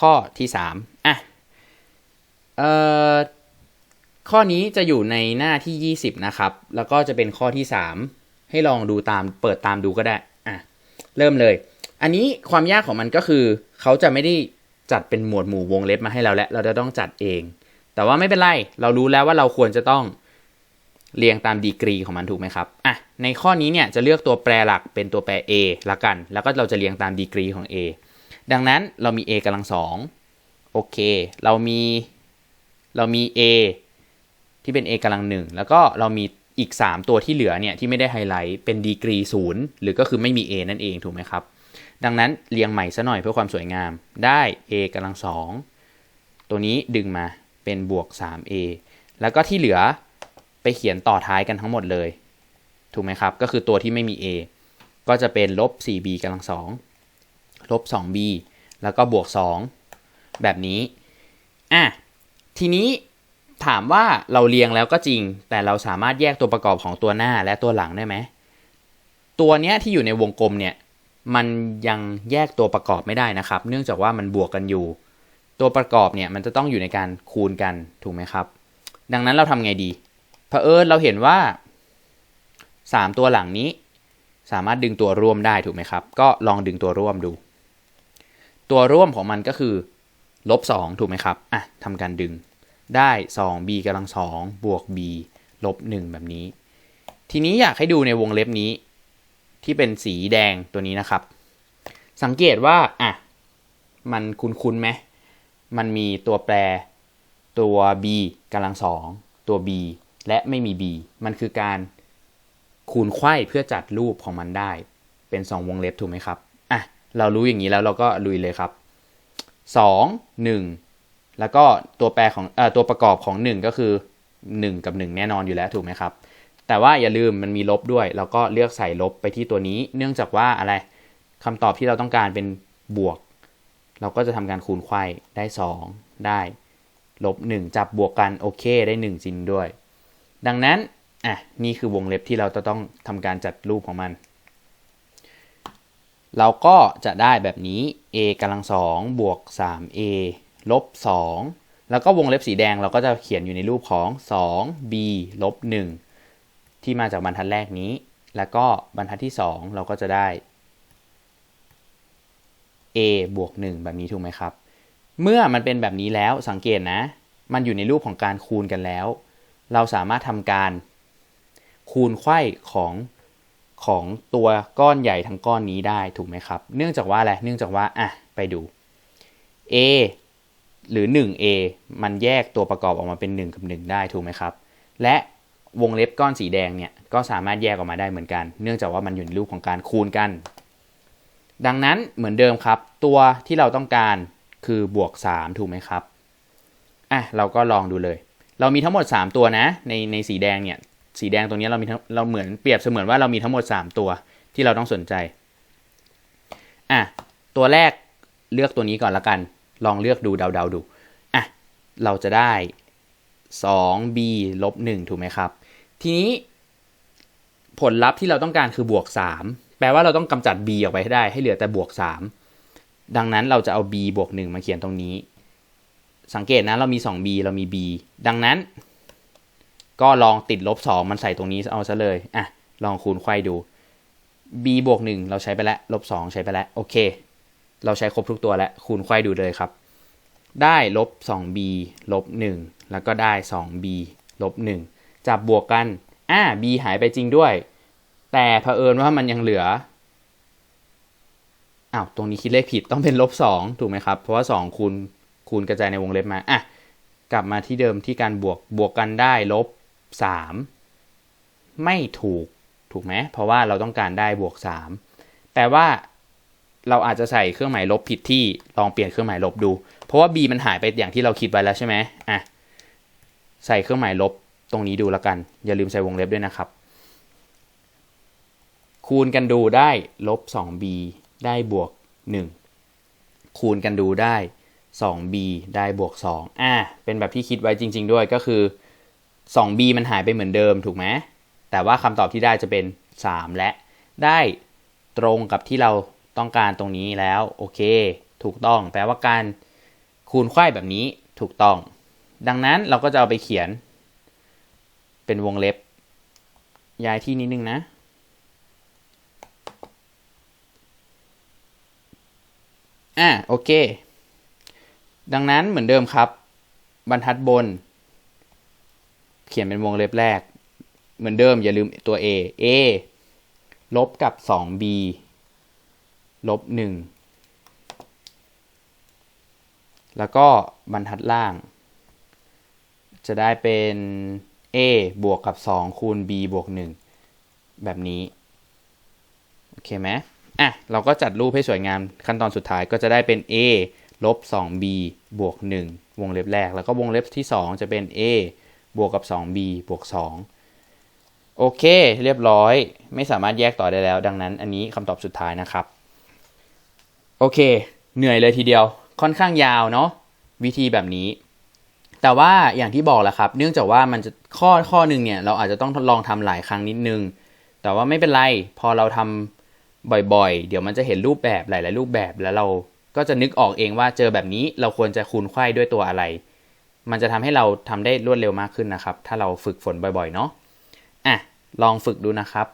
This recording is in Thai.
ข้อที่สามอะเอ่อข้อนี้จะอยู่ในหน้าที่ 20 นะครับ แล้วก็จะเป็นข้อที่ 3 ให้ลองดูตามเปิดตามดูก็ได้อะเริ่มเลย อันนี้ความยากของมันก็คือ เขาจะไม่ได้จัดเป็นหมวดหมู่วงเล็บมาให้เราแล้วเราจะต้องจัดเอง แต่ว่าไม่เป็นไรเรารู้แล้วว่าเราควรจะต้องเรียงตามดีกรีของมันถูกไหมครับอะในข้อนี้เนี่ยจะเลือกตัวแปรหลักเป็นตัวแปร A ละกัน แล้วก็เราจะเรียงตามดีกรีของ A ดังนั้นเรามี a กำลังสองโอเค เรามีเรามี a ที่เป็น a กำลังหนึ่งแล้วก็เรามีอีก 3 ตัวที่เหลือเนี่ยที่ไม่ได้ไฮไลท์เป็นดีกรีศูนย์หรือก็คือไม่มี a นั่นเองถูกไหมครับ ดังนั้นเรียงใหม่ซะหน่อยเพื่อความสวยงามได้ a กำลังสองตัวนี้ดึงมาเป็นบวก 3a แล้วก็ที่เหลือไปเขียนต่อท้ายกันทั้งหมดเลย ถูกไหมครับ ก็คือตัวที่ไม่มี a ก็จะเป็นลบ 4b กำลังสอง ลบ 2b แล้วก็บวก 2 แบบนี้ อะ ทีนี้ถามว่าเราเรียงแล้วก็จริง แต่เราสามารถแยกตัวประกอบของตัวหน้าและตัวหลังได้ไหม ตัวเนี้ยที่อยู่ในวงกลมเนี่ย มันยังแยกตัวประกอบไม่ได้นะครับ เนื่องจากว่ามันบวกกันอยู่ ตัวประกอบเนี่ยมันจะต้องอยู่ในการคูณกันถูกไหมครับ ดังนั้นเราทำไงดีเผอิญเราเห็นว่า 3 ตัวหลังนี้ สามารถดึงตัวร่วมได้ถูกไหมครับ ก็ลองดึงตัวร่วมดู ตัวร่วมของมันก็คือลบ2ถูกไหมครับ อะทำการดึงได้ 2b กำลัง2บวก b ลบ 1 แบบนี้ ทีนี้อยากให้ดูในวงเล็บนี้ ที่เป็นสีแดงตัวนี้นะครับ สังเกตว่า อะ มันคุ้นๆไหม มันมีตัวแปรตัว b กำลัง2ตัว b และไม่มี b มันคือการคูณไข่เพื่อจัดรูปของมันได้ เป็น 2 วงเล็บถูกไหมครับ เรารู้อย่างนี้แล้วเราก็ลุยเลยครับ 2 1 แล้วก็ตัวแปรของเอ่อตัวประกอบของ 1 ก็คือ 1 กับ 1 แน่นอนอยู่แล้วถูกไหมครับ แต่ว่าอย่าลืมมันมีลบด้วย เราก็เลือกใส่ลบไปที่ตัวนี้ เนื่องจากว่าอะไรคำตอบที่เราต้องการเป็นบวก เราก็จะทำการคูณไข่ได้ 2 ได้ลบ 1 จับบวกกันโอเคได้ 1 จริงด้วย ดังนั้นอะนี่คือวงเล็บที่เราจะต้องทำการจัดรูปของมัน เราก็จะได้แบบนี้ a กำลังสองบวก 3a ลบ 2 แล้วก็วงเล็บสีแดงเราก็จะเขียนอยู่ในรูปของ 2b ลบ 1 ที่มาจากบรรทัดแรกนี้ แล้วก็บรรทัดที่ 2 เราก็จะได้ a บวก 1 แบบนี้ถูกไหมครับ เมื่อมันเป็นแบบนี้แล้วสังเกตนะ มันอยู่ในรูปของการคูณกันแล้ว เราสามารถทำการคูณไข่ของ ของตัวก้อนใหญ่ทั้งก้อนนี้ได้ถูกไหมครับ เนื่องจากว่าอะไร เนื่องจากว่าอะไปดู a หรือ 1a มันแยกตัวประกอบออกมาเป็น 1 กับ 1 ได้ถูกไหมครับ และวงเล็บก้อนสีแดงเนี่ยก็สามารถแยกออกมาได้เหมือนกัน เนื่องจากว่ามันอยู่ในรูปของการคูณกัน ดังนั้นเหมือนเดิมครับ ตัวที่เราต้องการคือบวก 3 ถูกไหมครับอะเราก็ลองดูเลย เรามีทั้งหมด 3 ตัวนะในในสีแดงเนี่ย สีแดงตรงนี้เรามีเราเหมือนเปรียบเสมือนว่าเรามีทั้งหมด 3 ตัวที่เราต้องสนใจอะตัวแรกเลือกตัวนี้ก่อนละกัน ลองเลือกดูเดาๆดูอะเราจะได้ 2b ลบ1ถูกไหมครับ ทีนี้ผลลัพธ์ที่เราต้องการคือบวก 3 แปลว่าเราต้องกำจัด b ออกไปให้ได้ให้เหลือแต่บวก 3 ดังนั้นเราจะเอา b บวก 1 มาเขียนตรงนี้ สังเกตนะเรามี 2b เรามี b ดังนั้น ก็ลองติดลบ 2 มันใส่ตรงนี้เอาซะเลย อะ ลองคูณไข่ดู b บวก1เราใช้ไปแล้วลบ2ใช้ไปแล้ว โอเค เราใช้ครบทุกตัวแล้ว คูณไข่ดูเลยครับ ได้ลบ 2b ลบ 1 แล้วก็ได้ 2b ลบ 1 จับบวกกัน อ่า b หายไปจริงด้วย แต่เผอิญว่ามันยังเหลือ อ้าว ตรงนี้คิดเลขผิดต้องเป็นลบ 2 ถูกไหมครับ เพราะว่า 2 คูณคูณกระจายในวงเล็บมา อะ กลับมาที่เดิมที่การบวกบวกกันได้ลบ 3 ไม่ถูกถูกไหมเพราะว่าเราต้องการได้บวก 3แปลว่าเราอาจจะใส่เครื่องหมายลบผิดที่ลองเปลี่ยนเครื่องหมายลบดู เพราะว่า b มันหายไปอย่างที่เราคิดไว้แล้วใช่ไหมอะใส่เครื่องหมายลบตรงนี้ดูแล้วกัน อย่าลืมใส่วงเล็บด้วยนะครับ คูณกันดูได้ลบ 2b ได้บวก 1 คูณกันดูได้ 2b ได้บวก 2 อะเป็นแบบที่คิดไว้จริง ๆ ด้วยก็คือ 2b มันหายไปเหมือนเดิมถูกไหมแต่ว่าคำตอบที่ได้จะเป็น 3 และ ได้ตรงกับที่เราต้องการตรงนี้แล้วโอเค ถูกต้องแปลว่าการคูณไขว้แบบนี้ถูกต้อง ดังนั้นเราก็จะเอาไปเขียน เป็นวงเล็บ ย้ายที่นิดนึงนะอะโอเค ดังนั้นเหมือนเดิมครับ บรรทัดบน เขียนเป็นวงเล็บแรก เหมือนเดิมอย่าลืมตัว a a ลบกับ 2b ลบ 1 แล้วก็บรรทัดล่าง จะได้เป็น a บวกกับ 2 คูณ b บวก 1 แบบนี้ โอเคไหมอะ เราก็จัดรูปให้สวยงามขั้นตอนสุดท้ายก็จะได้เป็น a ลบ 2b บวก 1 วงเล็บแรก แล้วก็วงเล็บที่ 2 จะเป็น a บวกกับ 2b บวก 2 โอเค เรียบร้อย ไม่สามารถแยกต่อได้แล้ว ดังนั้นอันนี้คำตอบสุดท้ายนะครับ โอเค เหนื่อยเลยทีเดียว ค่อนข้างยาวเนาะวิธีแบบนี้ แต่ว่าอย่างที่บอกแหละครับ เนื่องจากว่ามันจะข้อข้อหนึ่งเนี่ย เราอาจจะต้องลองทำหลายครั้งนิดนึง แต่ว่าไม่เป็นไร พอเราทำบ่อยๆ เดี๋ยวมันจะเห็นรูปแบบหลาย ๆ รูปแบบแล้วเราก็จะนึกออกเองว่าเจอแบบนี้เราควรจะคูณไข้ด้วยตัวอะไร มันจะทำให้เราทำได้รวดเร็วมากขึ้นนะครับ ถ้าเราฝึกฝนบ่อยๆเนาะอะลองฝึกดูนะครับ